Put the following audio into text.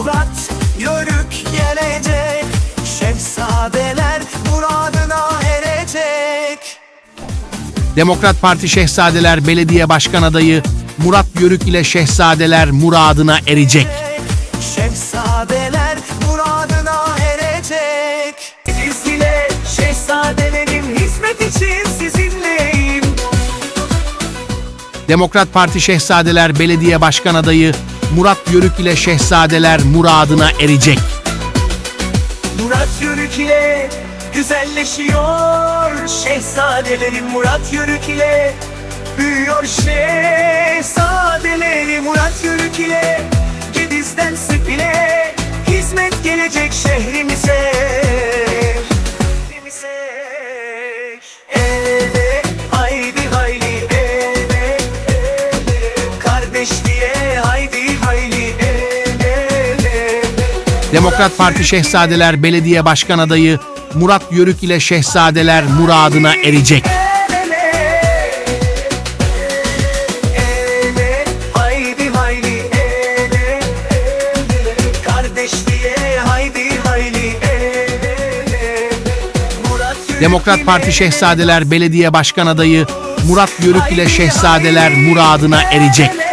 Murat Yörük gelecek. Şehzadeler muradına erecek. Demokrat Parti Şehzadeler Belediye Başkan Adayı Murat Yörük ile Şehzadeler muradına erecek. Şehzadeler muradına erecek. Siz ile şehzadelerin hizmet için sizinleyim. Demokrat Parti Şehzadeler Belediye Başkan Adayı Murat Yörük ile Şehzadeler muradına erecek. Murat Yörük ile güzelleşiyor. Şehzadelerin Murat Yörük ile Büyüyor. Şehzadeleri Murat Yörük ile Gediz'den Spil'e Hizmet gelecek Şehrimize Demokrat Parti Şehzadeler Belediye Başkan Adayı Murat Yörük ile Şehzadeler muradına erecek. Demokrat Parti Şehzadeler Belediye Başkan Adayı Murat Yörük ile Şehzadeler muradına erecek.